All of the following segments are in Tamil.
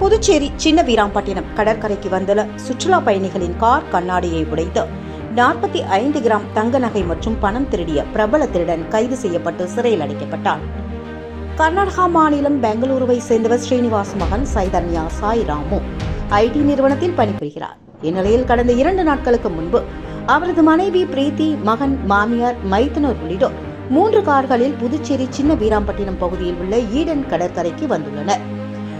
புதுச்சேரி சின்ன வீராம்பட்டினம் கடற்கரைக்கு வந்துள்ள சுற்றுலா பயணிகளின் கார் கண்ணாடியை உடைத்து நாற்பத்தி ஐந்து கிராம் தங்க நகை மற்றும் பணம் திருடிய பிரபல திருடன் கைது செய்யப்பட்டு சிறையில் அடைக்கப்பட்டார் கர்நாடகா மாநிலம் பெங்களூருவை சேர்ந்தவர் ஸ்ரீனிவாஸ் மகன் சைதன்யா சாய் ராமு ஐடி நிறுவனத்தில் பணிபுரிகிறார். இந்நிலையில் கடந்த இரண்டு நாட்களுக்கு முன்பு அவரது மனைவி பிரீத்தி மகன் மாமியார் மைத்துனர் உள்ளிட்டோர் மூன்று கார்களில் புதுச்சேரி சின்ன வீராம்பட்டினம் பகுதியில் உள்ள ஈடன் கடற்கரைக்கு வந்துள்ளனர்.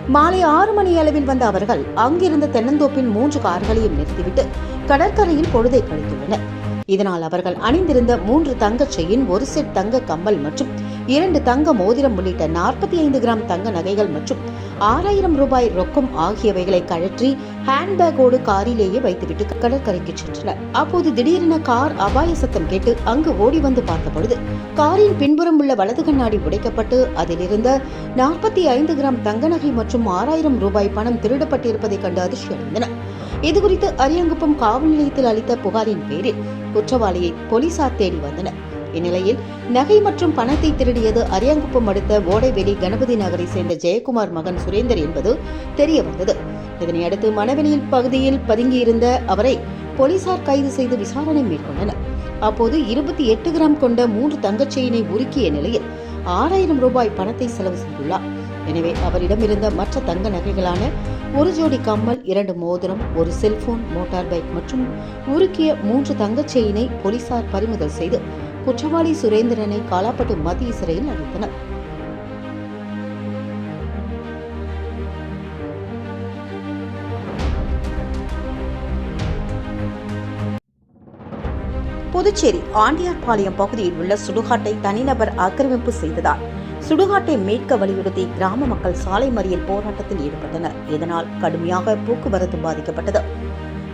மாலை ஆறு மணி அளவில் வந்த அவர்கள் அங்கிருந்த தென்னந்தோப்பின் மூன்று கார்களையும் நிறுத்திவிட்டு கடற்கரையில் பொழுதை கழித்துள்ளனர். இதனால் அவர்கள் அணிந்திருந்த மூன்று தங்கச் செயின் ஒரு செட் தங்க கம்மல் மற்றும் இரண்டு தங்க மோதிரம் உள்ளிட்ட நாற்பத்தி ஐந்து கிராம் தங்க நகைகள் மற்றும் ஆறாயிரம் ரூபாய் ரொக்கம் ஆகியவைகளை கழற்றி ஹேண்ட்பேக்கோடு காரிலேயே வைத்துவிட்டு கடற்கரைக்கு சென்றனர். அப்போது திடீரென கார் அபாய சத்தம் கேட்டு அங்கு ஓடி வந்து பார்த்தபொழுது காரின் பின்புறம் உள்ள வலது கண்ணாடி உடைக்கப்பட்டு அதிலிருந்த நாற்பத்தி ஐந்து கிராம் தங்க நகை மற்றும் ஆறாயிரம் ரூபாய் பணம் திருடப்பட்டிருப்பதை கண்டு அதிர்ச்சியடைந்தனர். இதுகுறித்து அரியங்குப்பம் காவல் நிலையத்தில் அளித்த புகாரின் பேரில் குற்றவாளியை போலீசார் தேடி வந்தனர். இந்நிலையில் நகை மற்றும் பணத்தை திருடியது அரியாங்குப்பம் அடுத்த ஓடைவெளி கணபதி நகரை சேர்ந்த ஜெயக்குமார் மகன் சுரேந்தர் என்பது தெரிய வந்தது இதனையடுத்து மணவெளியில் பகுதியில் பதுங்கியிருந்த அவரை போலீசார் கைது செய்து விசாரணை மேற்கொண்டனர். அப்போது இருபத்தி எட்டு கிராம் கொண்ட மூன்று தங்கச் செயினை உருக்கிய நிலையில் ஆறாயிரம் ரூபாய் பணத்தை செலவு செய்துள்ளார். எனவே அவரிடம் இருந்த மற்ற தங்க நகைகளான ஒரு ஜோடி கம்மல் இரண்டு மோதிரம் ஒரு செல்போன் மோட்டார் பைக் மற்றும் உருக்கிய மூன்று தங்கச் செயினை போலீசார் பறிமுதல் செய்து குற்றவாளி சுரேந்திரனை காலாப்பட்டு மத்திய சிறையில் அடைத்தனர். புதுச்சேரி ஆண்டியார்பாளையம் பகுதியில் உள்ள சுடுகாட்டை தனிநபர் ஆக்கிரமிப்பு செய்ததால் சுடுகாட்டை மீட்க வலியுறுத்தி கிராம மக்கள் சாலை மறியல் போராட்டத்தில் ஈடுபட்டனர். இதனால் கடுமையாக போக்குவரத்து பாதிக்கப்பட்டது.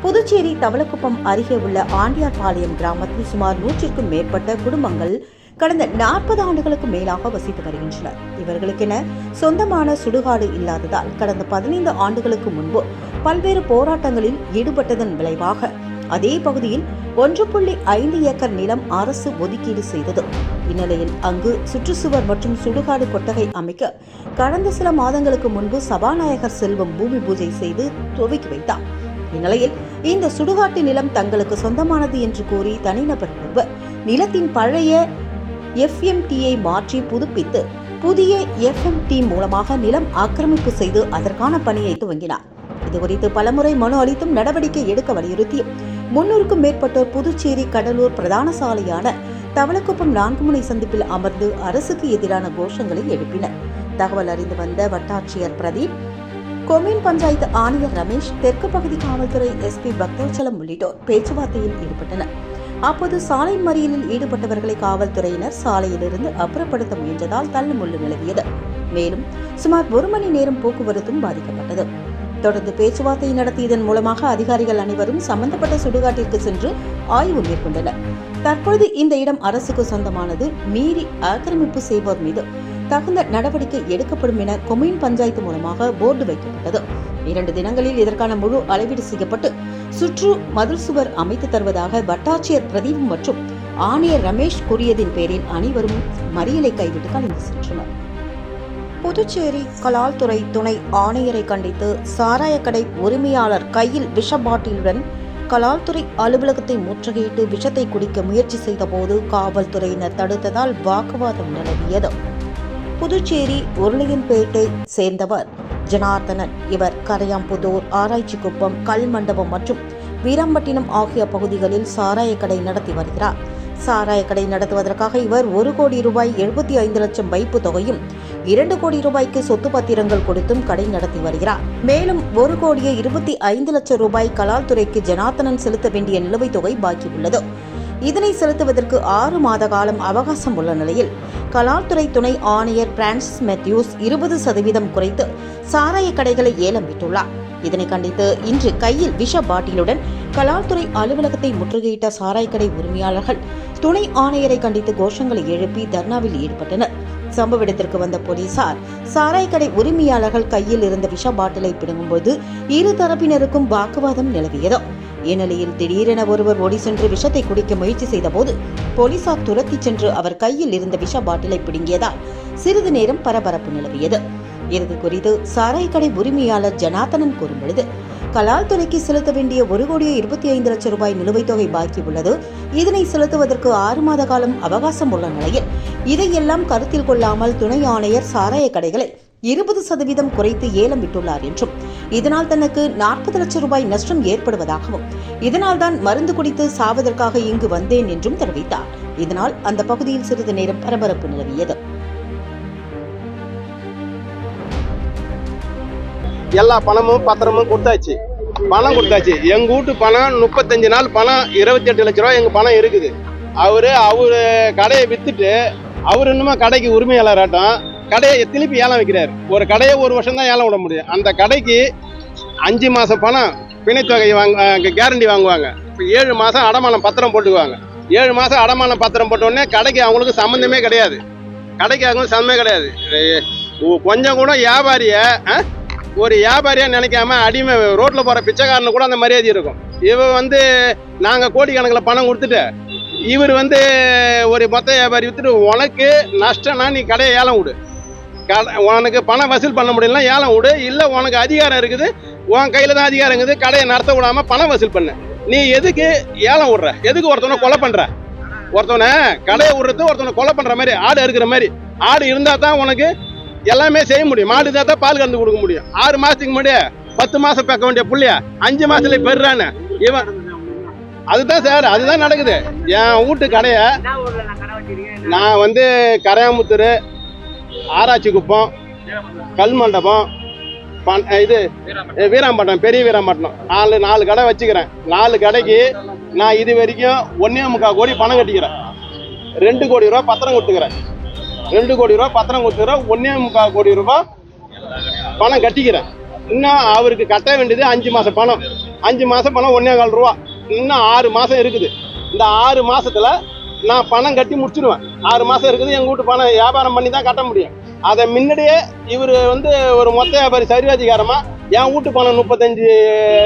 புதுச்சேரி தவளக்குப்பம் அருகே உள்ள ஆண்டியார்பாளையம் கிராமத்தில் சுமார் நூற்றிற்கும் மேற்பட்ட குடும்பங்கள் கடந்த நாற்பது ஆண்டுகளுக்கு மேலாக வசித்து வருகின்றனர். இவர்களுக்கென சொந்தமான சுடுகாடு இல்லாததால் கடந்த பதினைந்து ஆண்டுகளுக்கு முன்பு பல்வேறு போராட்டங்களில் ஈடுபட்டதன் விளைவாக அதே பகுதியில் ஒன்று புள்ளி ஐந்து ஏக்கர் நிலம் அரசு ஒதுக்கீடு செய்தது. இந்நிலையில் அங்கு சுற்றுச்சுவர் மற்றும் சுடுகாடு கொட்டகை அமைக்க கடந்த சில மாதங்களுக்கு முன்பு சபாநாயகர் செல்வம் பூமி பூஜை செய்து துவக்கி வைத்தார். இந்நிலையில் இந்த சுடுகாட்டு நிலம் தங்களுக்கு சொந்தமானது என்று கூறி தனிநபர் ஒருவர் நிலத்தின் பழைய எஃப்எம்டியை மாற்றி புதுப்பித்து புதிய எஃப்எம்டி மூலமாக நிலம் ஆக்கிரமிப்பு செய்து அதற்கான பணியை துவங்கினார். இதுகுறித்து பலமுறை மனு அளித்தும் நடவடிக்கை எடுக்க வலியுறுத்தி முன்னூறுக்கும் மேற்பட்டோர் புதுச்சேரி கடலூர் பிரதான சாலையான தவளக்குப்பம் நான்கு முனை சந்திப்பில் அமர்ந்து அரசுக்கு எதிரான கோஷங்களை எழுப்பினர். தகவல் அறிந்து வந்த வட்டாட்சியர் பிரதீப் கொமீன் பஞ்சாயத்து ஆணையர் ரமேஷ் தெற்கு பகுதி காவல்துறை எஸ்பி பக்தவச்சலம் உள்ளிட்டோர் பேச்சுவார்த்தையில் ஈடுபட்டனர். அப்போது சாலை மறியலில் ஈடுபட்டவர்களை காவல்துறையினர் சாலையிலிருந்து அப்புறப்படுத்த முயன்றதால் தள்ளுமுள்ளு நிலவியது. மேலும் சுமார் ஒரு மணி நேரம் போக்குவரத்தும் பாதிக்கப்பட்டது. தொடர்ந்து பேச்சுவார்த்தை நடத்தியதன் மூலமாக அதிகாரிகள் அனைவரும் சம்பந்தப்பட்ட சுடுகாட்டிற்கு சென்று ஆய்வு மேற்கொண்டனர். தற்பொழுது இந்த இடம் அரசுக்கு சொந்தமானது. மீறி ஆக்கிரமிப்பு செய்வோர் மீது தகுந்த நடவடிக்கை எடுக்கப்படும் என கொம்யூன் பஞ்சாயத்து மூலமாக போர்டு வைக்கப்பட்டது. இரண்டு தினங்களில் இதற்கான முழு அளவீடு செய்யப்பட்டு சுற்று மதில் சுவர் அமைத்து தருவதாக வட்டாட்சியர் பிரதீப் மற்றும் ஆணையர் ரமேஷ் கூறியதின் பேரில் அனைவரும் மறியலை கைவிட்டு கலந்து சென்றனர். புதுச்சேரி கலால்துறை துணை ஆணையரை கண்டித்து சாராயக்கடை உரிமையாளர் கையில் விஷ பாட்டிலுடன் கலால்துறை அலுவலகத்தை முற்றுகையிட்டு விஷத்தை குடிக்க முயற்சி செய்தபோது காவல்துறையினர் தடுத்ததால் வாக்குவாதம் நிலவியது. புதுச்சேரி உருளையன்பேட்டை சேர்ந்தவர். ஜனார்தனன் இவர் கரையாம்புதூர் ஆராய்ச்சிக்குப்பம் கல்மண்டபம் மற்றும் வீராம்பட்டினம் ஆகிய பகுதிகளில் சாராய கடை நடத்தி வருகிறார். சாராய கடை நடத்துவதற்காக இவர் ஒரு கோடி ரூபாய் எழுபத்தி ஐந்து லட்சம் வைப்பு தொகையும் இரண்டு கோடி ரூபாய்க்கு சொத்து பத்திரங்கள் கொடுத்தும் கடை நடத்தி வருகிறார். மேலும் ஒரு கோடியே இருபத்தி ஐந்து லட்சம் ரூபாய் கலால்துறைக்கு ஜனார்த்தனன் செலுத்த வேண்டிய நிலுவைத் தொகை பாக்கி உள்ளது இதனை செலுத்துவதற்கு ஆறு மாத காலம் அவகாசம் உள்ள நிலையில் கலால்துறை துணை ஆணையர் பிரான்சிஸ் மெத்யூஸ் இருபது சதவீதம் குறைத்து சாராய கடைகளை ஏலம் விட்டுள்ளார். இதனை கண்டித்து இன்று கையில் விஷ பாட்டிலுடன் கலால்துறை அலுவலகத்தை முற்றுகையிட்ட சாராய் கடை உரிமையாளர்கள் துணை ஆணையரை கண்டித்து கோஷங்களை எழுப்பி தர்ணாவில் ஈடுபட்டனர். சம்பவ இடத்திற்கு வந்த போலீசார் சாராய் கடை உரிமையாளர்கள் கையில் இருந்த விஷ பாட்டிலை பிடுங்கும்போது இரு தரப்பினருக்கும் வாக்குவாதம் நிலவியது. இந்நிலையில் திடீரென ஒருவர் ஓடி சென்று விஷத்தை குடிக்க முயற்சி செய்தபோது போலீசார் துரத்திச் சென்று அவர் கையில் இருந்த விஷ பாட்டிலை பிடுங்கியதால் சிறிது நேரம் பரபரப்பு நிலவியது. இது குறித்து சாராய் கடை உரிமையாளர் ஜனாதனன் கூறும் பொழுது கலால் துறைக்கு செலுத்த வேண்டிய ஒரு கோடியே இருபத்தி ஐந்து லட்சம் ரூபாய் நிலுவைத் தொகை பாக்கி உள்ளது. இதனை செலுத்துவதற்கு ஆறு மாத காலம் அவகாசம் உள்ள நிலையில் இதையெல்லாம் கருத்தில் கொள்ளாமல் துணை ஆணையர் சாராய கடைகளை இருபது சதவீதம் குறைத்து ஏலம் விட்டுள்ளார் என்றும். இதனால் தனக்கு நாற்பது லட்சம் ரூபாய் நஷ்டம் ஏற்படுவதாகவும் இதனால்தான் மருந்து குடித்து சாவதற்காக இங்கு வந்தேன் என்றும் தெரிவித்தார். இதனால் அந்த பகுதியில் சிறிது நேரம் பரபரப்பு நிலவியது. எல்லா பணமும் பத்திரமும் கொடுத்தாச்சு. பணம் கொடுத்தாச்சு. எங்க வீட்டு பணம் முப்பத்தஞ்சு நாள் பணம் இருபத்தி எட்டு லட்ச ரூபா எங்க பணம் இருக்குது. அவரு அவரு கடையை வித்துட்டு அவர் இன்னுமா கடைக்கு உரிமையாளராட்டம். கடையை திருப்பி ஏலம் வைக்கிறார். ஒரு கடையை ஒரு வருஷம் தான் ஏலம் விட முடியும். அந்த கடைக்கு அஞ்சு மாதம் பணம் பிணைத்தொகை வாங்க கேரண்டி வாங்குவாங்க. இப்போ ஏழு மாதம் அடமானம் பத்திரம் போட்டுக்குவாங்க. ஏழு மாதம் அடமானம் பத்திரம் போட்டோடனே கடைக்கு அவங்களுக்கு சம்மந்தமே கிடையாது. கடைக்கு அவங்களுக்கு சம்மந்தமே கிடையாது. கொஞ்சம் கூட வியாபாரிய ஒரு வியாபாரியா நினைக்காம அடிமை ரோட்டில் போகிற பிச்சைக்காரனு கூட அந்த மரியாதை இருக்கும். இவன் வந்து நாங்கள் கோடிக்கணக்கில் பணம் கொடுத்துட்டு இவர் வந்து ஒரு மொத்த வியாபாரி வித்துட்டு உனக்கு நஷ்டம்னா நீ கடையை ஏலம் விடு. உனக்கு பணம் வசூல் பண்ண முடியலன்னா ஏலம் விடு. இல்லை உனக்கு அதிகாரம் இருக்குது. உன் கையில தான் அதிகாரம் இருக்குது. கடையை நடத்த விடாம பணம் வசூல் பண்ணு. நீ எதுக்கு ஏலம் விடுற? எதுக்கு ஒருத்தவனை கொலை பண்ற? ஒருத்தவனை கடையை விடுறது ஒருத்தவனை கொலை பண்ற மாதிரி ஆடு இருக்கிற மாதிரி. ஆடு இருந்தா தான் உனக்கு எல்லாமே செய்ய முடியும். மாடு இருந்தா தான் பால் கறந்து கொடுக்க முடியும். ஆறு மாசத்துக்கு முன்னாடி பத்து மாசம் பேக்க வேண்டிய புள்ளைய அஞ்சு மாசத்துல பெறான்னு இவன் அதுதான் சார் அதுதான் நடக்குது. என் வீட்டு கடைய நான் வந்து கரையாமுத்தூர் ஆராய்ச்சி குப்பம் கல் மண்டபம் பண் இது அஹ் வீராம்பட்டினம் பெரிய வீராம்பட்டினம். நாலு நாலு கடை வச்சுக்கிறேன். நாலு கடைக்கு நான் இது வரைக்கும் ஒன்றே முக்கால் கோடி பணம் கட்டிக்கிறேன். ரெண்டு கோடி ரூபா பத்திரம் கொடுத்துக்கிறேன். ரெண்டு கோடி ரூபா பத்திரம் கொடுத்துக்கிறேன். ஒன்றே முக்கால் கோடி ரூபா பணம் கட்டிக்கிறேன். இன்னும் அவருக்கு கட்ட வேண்டியது அஞ்சு மாதம் பணம். அஞ்சு மாதம் பணம் ஒன்னே கால் ரூபா இன்னும் ஆறு மாதம் இருக்குது. இந்த ஆறு மாதத்தில் நான் பணம் கட்டி முடிச்சிடுவேன் ஆறு மாதம் இருக்குது எங்கள் வீட்டு பணம் வியாபாரம் பண்ணி தான் கட்ட முடியும். அதை முன்னாடியே இவர் வந்து ஒரு மொத்த வியாபாரி சர்வாதிகாரமாக என் வீட்டு பணம் முப்பத்தஞ்சு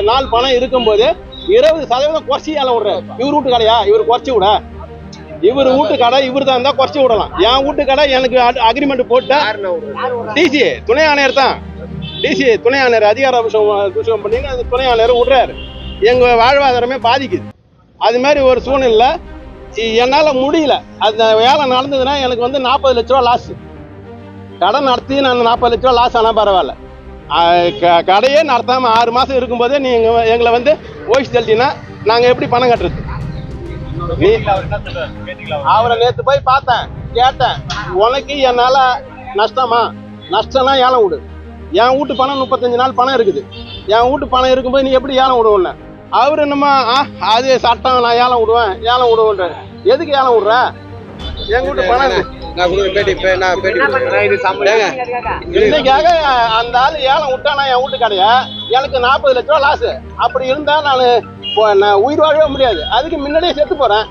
நாள் பணம் இருக்கும்போது இருபது சதவீதம் குறைச்சி ஏழை விடுறாரு. இவர் வீட்டு கடையா? இவர் குறைச்சி விட. இவர் வீட்டு கடை இவர் தான் இருந்தால் குறைச்சி விடலாம். என் வீட்டு கடை எனக்கு அக்ரிமெண்ட் போட்டு டிசி துணை ஆணையர் தான். டிசி துணை ஆணையர் அதிகார அபிஷேகம் விஷயம் பண்ணி துணை ஆணையர் விடுறாரு. எங்கள் வாழ்வாதாரமே பாதிக்குது. அது மாதிரி ஒரு சூழ்நிலை என்னால் முடியல. அந்த வேலை நடந்ததுன்னா எனக்கு வந்து நாற்பது லட்ச ரூபா லாஸ் கடன் நடத்தி நான் நாற்பது லட்ச ரூபா லாஸ் ஆனால் பரவாயில்ல. க- கடையே நடத்தாமல் ஆறு மாதம் இருக்கும்போதே நீங்கள் எங்களை வந்து ஓய்ஸ் தள்ளினா நாங்கள் எப்படி பணம் கட்டுறது? நீ அவரை நேற்று போய் பார்த்தேன் கேட்டேன். உனக்கு என்னால் நஷ்டமா? நஷ்டம்னா ஏலம் விடு. என் வீட்டு பணம் முப்பத்தஞ்சு நாள் பணம் இருக்குது. என் வீட்டு பணம் இருக்கும்போது நீ எப்படி ஏலம் விடுவோன்னு அவர் என்னமா ஆ அது சட்டம் நான் ஏலம் விடுவேன் ஏலம் விடுவேன்ற எதுக்கு ஏலம் விடுற? என் வீட்டு பணம். நான் பேட்டி நான் பேட்டி. இன்னைக்காக அந்த ஆள் ஏலம் விட்டானா என் வீட்டு கடைய எனக்கு நாற்பது லட்ச ரூபா லாஸ் அப்படி இருந்தா நான் நான் உயிர் வாழவே முடியாது. அதுக்கு முன்னாடியே செத்து போறேன்.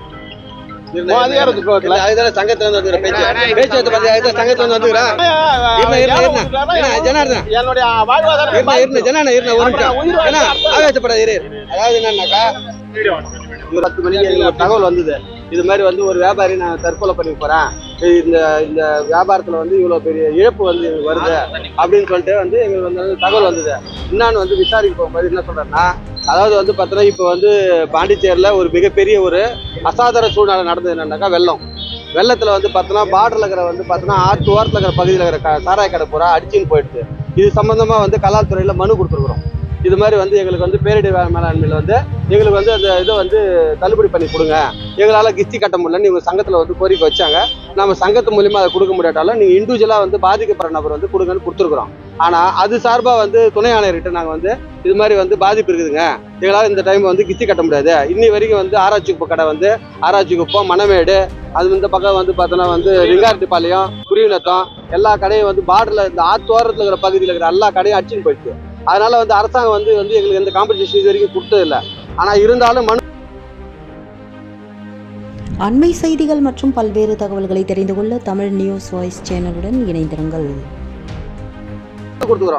என்னன்னாக்கா ஒரு பத்து மணிக்கு தகவல் வந்தது. இது மாதிரி வந்து ஒரு வியாபாரி நான் தற்கொலை பண்ணி போகிறேன் இந்த இந்த வியாபாரத்தில் வந்து இவ்வளோ பெரிய இழப்பு வந்து வருது அப்படின்னு சொல்லிட்டு வந்து எங்களுக்கு வந்து தகவல் வந்தது. என்னன்னு வந்து விசாரிக்க போகும்போது என்ன சொல்கிறேன்னா அதாவது வந்து பார்த்தீங்கன்னா இப்போ வந்து பாண்டிச்சேரியில் ஒரு மிகப்பெரிய ஒரு அசாதாரண சூழ்நிலை நடந்தது என்னன்னாக்கா வெள்ளம். வெள்ளத்தில் வந்து பார்த்தோன்னா பார்டரில் இருக்கிற வந்து பார்த்தோன்னா ஆற்று ஓரத்தில் இருக்கிற பகுதியில் இருக்கிற க- சாராய கடை பூரா அடிச்சுன்னு போயிடுது இது சம்மந்தமாக வந்து கலால் துறையில் மனு கொடுத்துருக்குறோம். இது மாதிரி வந்து எங்களுக்கு வந்து பேரிடர் மேலாண்மையில் வந்து எங்களுக்கு வந்து அந்த இதை வந்து தள்ளுபடி பண்ணி கொடுங்க. எங்களால் கிஸ்தி கட்ட முடியலன்னு இவங்க சங்கத்தில் வந்து கோரிக்கை வச்சாங்க. நம்ம சங்கத்து மூலியமாக அதை கொடுக்க முடியாட்டாலும் நீங்கள் இண்டிவிஜுவலாக வந்து பாதிக்கப்படுற நபர் வந்து கொடுங்கன்னு கொடுத்துருக்குறோம். ஆனால் அது சார்பாக வந்து துணை ஆணையர்கிட்ட நாங்கள் வந்து இது மாதிரி வந்து பாதிப்பு இருக்குதுங்க. எங்களால் இந்த டைம் வந்து கிஸ்தி கட்ட முடியாது. இன்னி வரைக்கும் வந்து ஆராய்ச்சி குப்பை கடை வந்து ஆராய்ச்சி குப்பம் மணமேடு அது இந்த பக்கம் வந்து பார்த்தோன்னா வந்து ரிங்கார்டிப்பாளையம் குருவிநத்தம் எல்லா கடையும் வந்து பார்டரில் இந்த ஆத்தோரத்தில் இருக்கிற பகுதியில் இருக்கிற எல்லா கடையும் அடிச்சுன்னு போயிடுச்சு. அதனால வந்து அரசாங்கம் வந்து வந்து எங்களுக்கு எந்த காம்பன்சேஷன் இது வரைக்கும் கொடுத்தது இல்லை ஆனா இருந்தாலும் மனு அண்மை செய்திகள் மற்றும் பல்வேறு தகவல்களை தெரிந்து கொள்ள தமிழ் நியூஸ் வாய்ஸ் சேனலுடன் இணைந்திருங்கள். கொடுத்துக்கிறோம்.